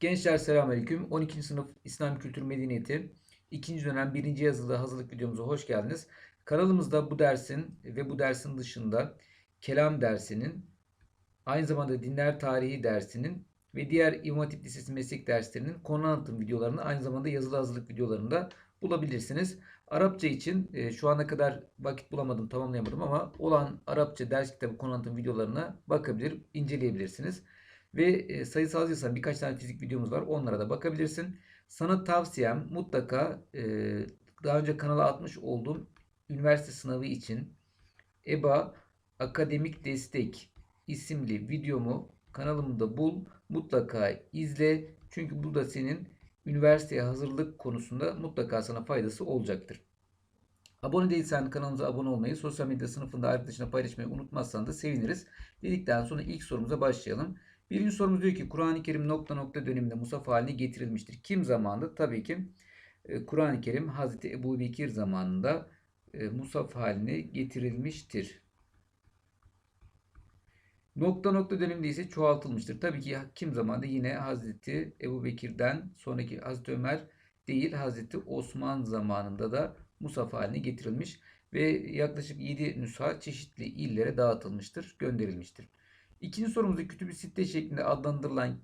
Gençler selamünaleyküm. 12. sınıf İslam Kültür Medeniyeti 2. dönem 1. yazılı hazırlık videomuza hoş geldiniz. Kanalımızda bu dersin ve bu dersin dışında kelam dersinin, aynı zamanda dinler tarihi dersinin ve diğer İmam Lisesi meslek derslerinin konu anlatım videolarını aynı zamanda yazılı hazırlık videolarında bulabilirsiniz. Arapça için e, şu ana kadar vakit bulamadım, tamamlayamadım ama olan Arapça ders kitabı konu anlatım videolarına bakabilir, inceleyebilirsiniz. Ve e, sayısal yazısan birkaç tane fizik videomuz var. Onlara da bakabilirsin. Sana tavsiyem mutlaka e, daha önce kanala atmış olduğum üniversite sınavı için EBA Akademik Destek isimli videomu kanalımda bul. Mutlaka izle. Çünkü bu da senin üniversiteye hazırlık konusunda mutlaka sana faydası olacaktır. Abone değilsen kanalımıza abone olmayı, sosyal medya sınıfında arkadaşına paylaşmayı unutmazsan da seviniriz. Dedikten sonra ilk sorumuza başlayalım. Birinci sorumuz diyor ki Kur'an-ı Kerim nokta nokta döneminde musaf haline getirilmiştir. Kim zamanında? Tabii ki e, Kur'an-ı Kerim Hazreti Ebu Bekir zamanında e, musaf haline getirilmiştir. Nokta nokta döneminde ise çoğaltılmıştır. Tabii ki kim zamanında yine Hazreti Ebu Bekir'den sonraki Hazreti Ömer değil Hazreti Osman zamanında da musaf haline getirilmiş ve yaklaşık 7 nüsha çeşitli illere dağıtılmıştır, gönderilmiştir. İkinci sorumuzda Kütüb-i Sitte şeklinde adlandırılan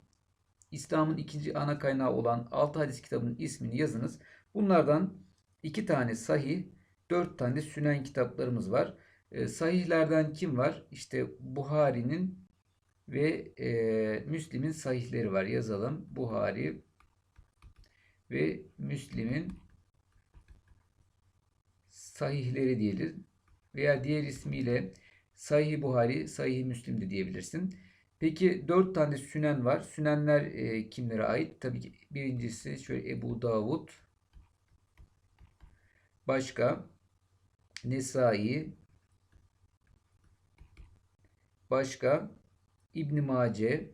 İslam'ın ikinci ana kaynağı olan 6 hadis kitabının ismini yazınız. Bunlardan 2 tane sahih, 4 tane sünen kitaplarımız var. E, sahihlerden kim var? İşte Buhari'nin ve e, Müslim'in sahihleri var. Yazalım. Buhari ve Müslim'in sahihleri diyelim. Veya diğer ismiyle Sahih Buhari, Sahih Müslim de diyebilirsin. Peki dört tane sünen var. Sünenler e, kimlere ait? Tabii ki birincisi şöyle Ebu Davud. Başka Nesai. Başka İbn Mace.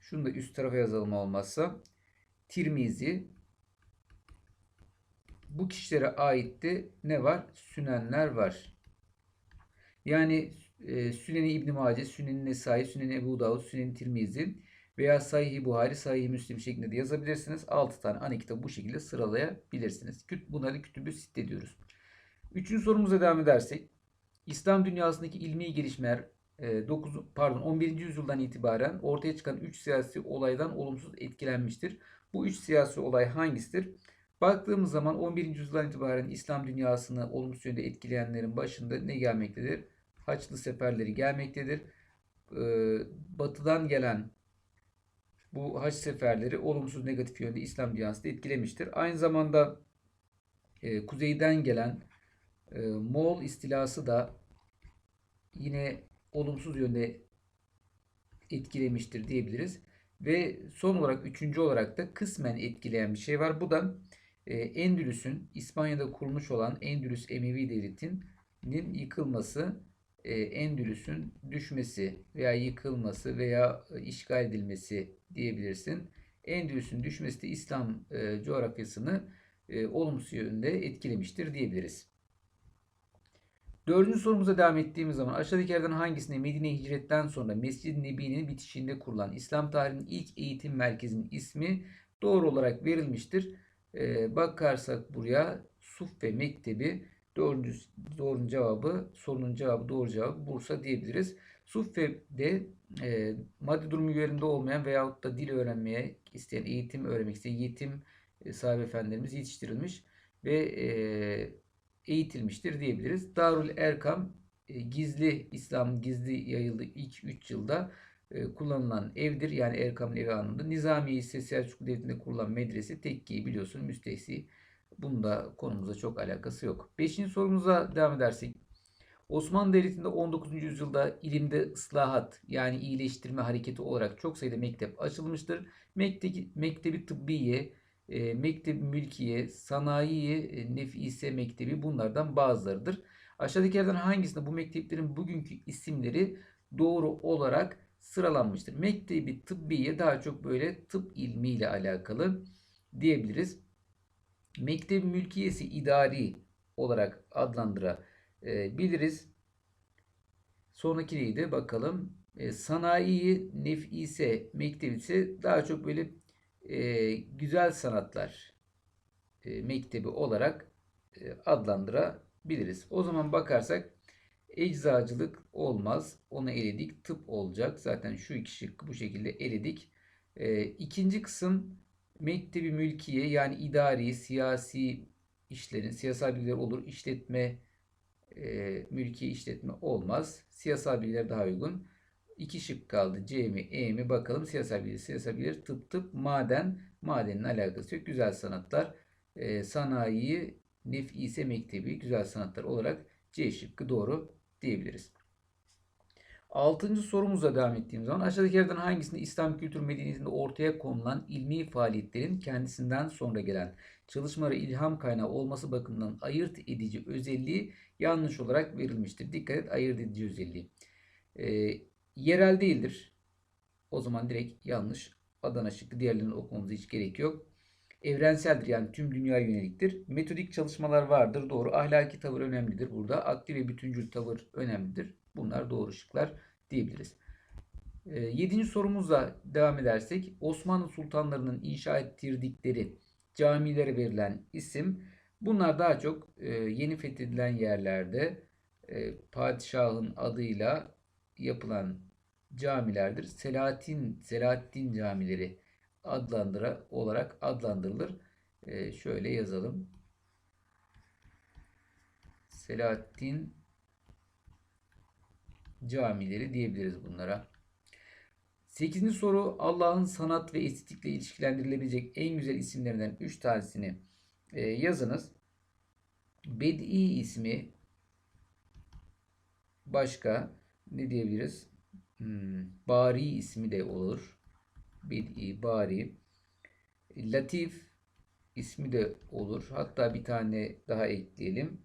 Şunu da üst tarafa yazalım olmazsa. Tirmizi bu kişilere ait de ne var? Sünenler var. Yani e, Süneni İbn Mace, Süneni Nesai, Süneni Ebu Davud, Süneni Tirmizi veya Sahih Buhari, Sahih Müslim şeklinde de yazabilirsiniz. 6 tane ana kitabı bu şekilde sıralayabilirsiniz. Bunları kütübü sitte diyoruz. Üçüncü sorumuza devam edersek. İslam dünyasındaki ilmi gelişmeler 9 e, pardon 11. yüzyıldan itibaren ortaya çıkan 3 siyasi olaydan olumsuz etkilenmiştir. Bu 3 siyasi olay hangisidir? Baktığımız zaman 11. yüzyıldan itibaren İslam dünyasını olumsuz yönde etkileyenlerin başında ne gelmektedir? Haçlı seferleri gelmektedir. Ee, batıdan gelen bu haç seferleri olumsuz negatif yönde İslam dünyasını etkilemiştir. Aynı zamanda e, kuzeyden gelen e, Moğol istilası da yine olumsuz yönde etkilemiştir diyebiliriz. Ve son olarak üçüncü olarak da kısmen etkileyen bir şey var. Bu da e, Endülüs'ün İspanya'da kurmuş olan Endülüs Emevi Devleti'nin yıkılması, e, Endülüs'ün düşmesi veya yıkılması veya e, işgal edilmesi diyebilirsin. Endülüs'ün düşmesi de İslam e, coğrafyasını olumsuz yönde etkilemiştir diyebiliriz. Dördüncü sorumuza devam ettiğimiz zaman aşağıdakilerden hangisinde Medine hicretten sonra Mescid-i Nebi'nin bitişinde kurulan İslam tarihinin ilk eğitim merkezinin ismi doğru olarak verilmiştir? Ee, bakarsak buraya Suffe Mektebi doğru, doğru cevabı sorunun cevabı doğru cevabı Bursa diyebiliriz. Suffe'de e, maddi durumu yerinde olmayan veyahut da dil öğrenmeye isteyen, eğitim öğrenmek isteyen yetim e, sahibi efendilerimiz yetiştirilmiş ve e, eğitilmiştir diyebiliriz. Darül Erkam e, gizli İslam gizli yayıldığı ilk 3 yılda e, kullanılan evdir. Yani Erkam'ın evi anlamında. Nizamiye ise Selçuklu Devleti'nde kurulan medrese tekkiyi biliyorsun müstehsi. Bunda konumuza çok alakası yok. Beşinci sorumuza devam edersek. Osmanlı Devleti'nde 19. yüzyılda ilimde ıslahat yani iyileştirme hareketi olarak çok sayıda mektep açılmıştır. Mektebi, Mektebi Tıbbiye, e, Mektebi Mülkiye, Sanayi e, Nefise Mektebi bunlardan bazılarıdır. Aşağıdakilerden hangisinde bu mekteplerin bugünkü isimleri doğru olarak sıralanmıştır. Mektebi tıbbiye daha çok böyle tıp ilmiyle alakalı diyebiliriz. Mektebi mülkiyesi idari olarak adlandırabiliriz. Sonraki neydi? Bakalım. E, sanayi nefise mektebi ise daha çok böyle e, güzel sanatlar e, mektebi olarak e, adlandırabiliriz. O zaman bakarsak eczacılık olmaz. Onu eledik. Tıp olacak. Zaten şu iki şıkkı bu şekilde eledik. E, ikinci kısım mektebi mülkiye yani idari, siyasi işlerin, siyasal bilgiler olur. işletme, e, mülki işletme olmaz. Siyasal bilgiler daha uygun. İki şık kaldı. C mi, E mi? Bakalım siyasal bilgiler, siyasal bilgiler, tıp tıp, maden, madenin alakası yok. Güzel sanatlar, e, sanayi, nefise mektebi, güzel sanatlar olarak C şıkkı doğru diyebiliriz. Altıncı sorumuzla devam ettiğimiz zaman aşağıdakilerden hangisinde İslam kültür medeniyetinde ortaya konulan ilmi faaliyetlerin kendisinden sonra gelen çalışmalara ilham kaynağı olması bakımından ayırt edici özelliği yanlış olarak verilmiştir. Dikkat et ayırt edici özelliği. E, yerel değildir. O zaman direkt yanlış. Adana şıkkı diğerlerini okumamıza hiç gerek yok. Evrenseldir yani tüm dünya yöneliktir. Metodik çalışmalar vardır. Doğru. Ahlaki tavır önemlidir burada. Aktif ve bütüncül tavır önemlidir. Bunlar doğru şıklar diyebiliriz. E, yedinci sorumuzla devam edersek Osmanlı sultanlarının inşa ettirdikleri camilere verilen isim bunlar daha çok e, yeni fethedilen yerlerde e, padişahın adıyla yapılan camilerdir. Selahattin, Selahattin camileri adlandıra olarak adlandırılır. E, şöyle yazalım. Selahattin camileri diyebiliriz bunlara. 8. soru Allah'ın sanat ve estetikle ilişkilendirilebilecek en güzel isimlerinden 3 tanesini e, yazınız. Bed'i ismi başka ne diyebiliriz? Hmm, Bari ismi de olur. Bed'i, Bari. Latif ismi de olur. Hatta bir tane daha ekleyelim.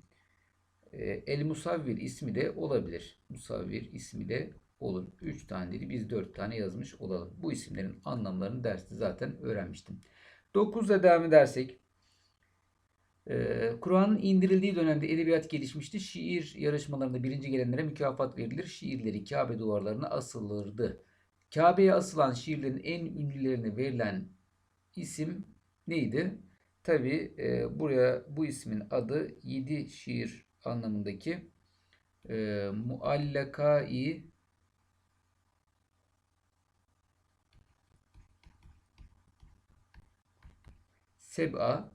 E, El Musavvir ismi de olabilir. Musavvir ismi de olur. 3 tane dedi. Biz 4 tane yazmış olalım. Bu isimlerin anlamlarını derste zaten öğrenmiştim. 9'da devam edersek. Ee, Kur'an'ın indirildiği dönemde edebiyat gelişmişti. Şiir yarışmalarında birinci gelenlere mükafat verilir. Şiirleri Kabe duvarlarına asılırdı. Kabe'ye asılan şiirlerin en ünlülerine verilen isim neydi? Tabi e, buraya bu ismin adı 7 şiir anlamındaki e, muallakai seb'a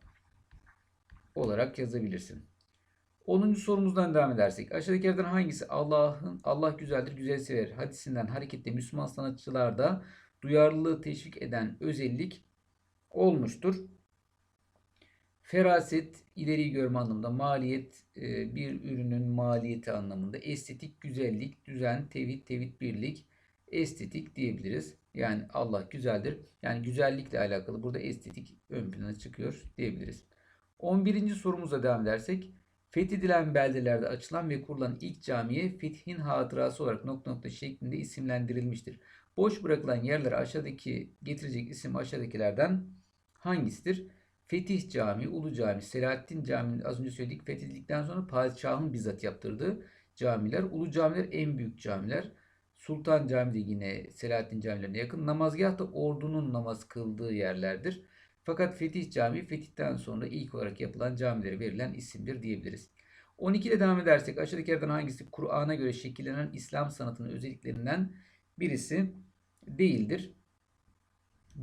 olarak yazabilirsin. 10. sorumuzdan devam edersek aşağıdakilerden hangisi Allah'ın Allah güzeldir, güzel sever hadisinden hareketle Müslüman sanatçılarda duyarlılığı teşvik eden özellik olmuştur? Feraset, ileri görme anlamında, maliyet, e, bir ürünün maliyeti anlamında, estetik, güzellik, düzen, tevhid, tevhid, birlik, estetik diyebiliriz. Yani Allah güzeldir. Yani güzellikle alakalı burada estetik ön plana çıkıyor diyebiliriz. 11. sorumuza devam edersek fethedilen beldelerde açılan ve kurulan ilk camiye fethin hatırası olarak nokta nokta şeklinde isimlendirilmiştir. Boş bırakılan yerlere aşağıdaki getirecek isim aşağıdakilerden hangisidir? Fetih Camii, Ulu Cami, Selahattin Camii az önce söyledik fethedildikten sonra padişahın bizzat yaptırdığı camiler. Ulu camiler en büyük camiler. Sultan Camii de yine Selahattin camilerine yakın. Namazgah da ordunun namaz kıldığı yerlerdir. Fakat Fetih Camii fetihten sonra ilk olarak yapılan camilere verilen isimdir diyebiliriz. 12 ile devam edersek aşağıdakilerden hangisi Kur'an'a göre şekillenen İslam sanatının özelliklerinden birisi değildir?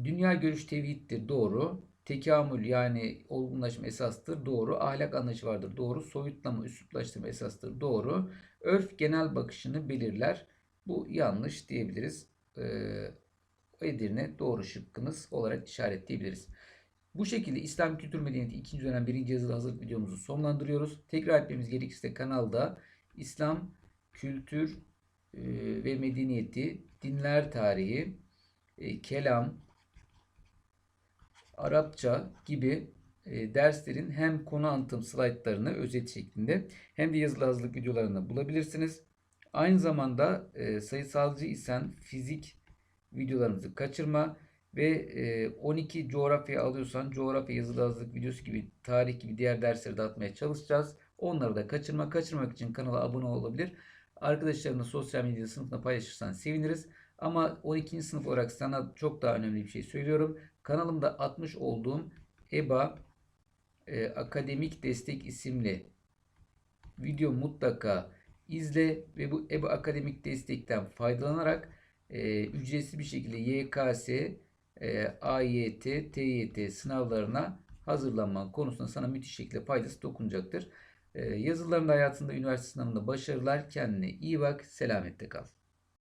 Dünya görüş tevhiddir doğru. Tekamül yani olgunlaşma esastır doğru. Ahlak anlayışı vardır doğru. Soyutlama, üsluplaştırma esastır doğru. Örf genel bakışını belirler. Bu yanlış diyebiliriz. Ee, Edirne doğru şıkkınız olarak işaretleyebiliriz. Bu şekilde İslam Kültür Medeniyeti 2. dönem 1. yazılı hazırlık videomuzu sonlandırıyoruz. Tekrar etmemiz gerekirse kanalda İslam Kültür e, ve Medeniyeti, Dinler Tarihi, e, Kelam, Arapça gibi e, derslerin hem konu anlatım slaytlarını özet şeklinde hem de yazılı hazırlık videolarını bulabilirsiniz. Aynı zamanda sayısalcı isen fizik videolarımızı kaçırma ve 12 coğrafya alıyorsan coğrafya yazılı hazırlık videosu gibi tarih gibi diğer dersleri de atmaya çalışacağız. Onları da kaçırma. Kaçırmak için kanala abone olabilir. Arkadaşlarınla sosyal medya sınıfına paylaşırsan seviniriz. Ama 12. sınıf olarak sana çok daha önemli bir şey söylüyorum. Kanalımda atmış olduğum EBA e, Akademik Destek isimli video mutlaka izle ve bu EBA Akademik Destek'ten faydalanarak e, ücretsiz bir şekilde YKS, e, AYT, TYT sınavlarına hazırlanman konusunda sana müthiş şekilde faydası dokunacaktır. E, yazılarında hayatında üniversite sınavında başarılar. Kendine iyi bak. Selamette kal.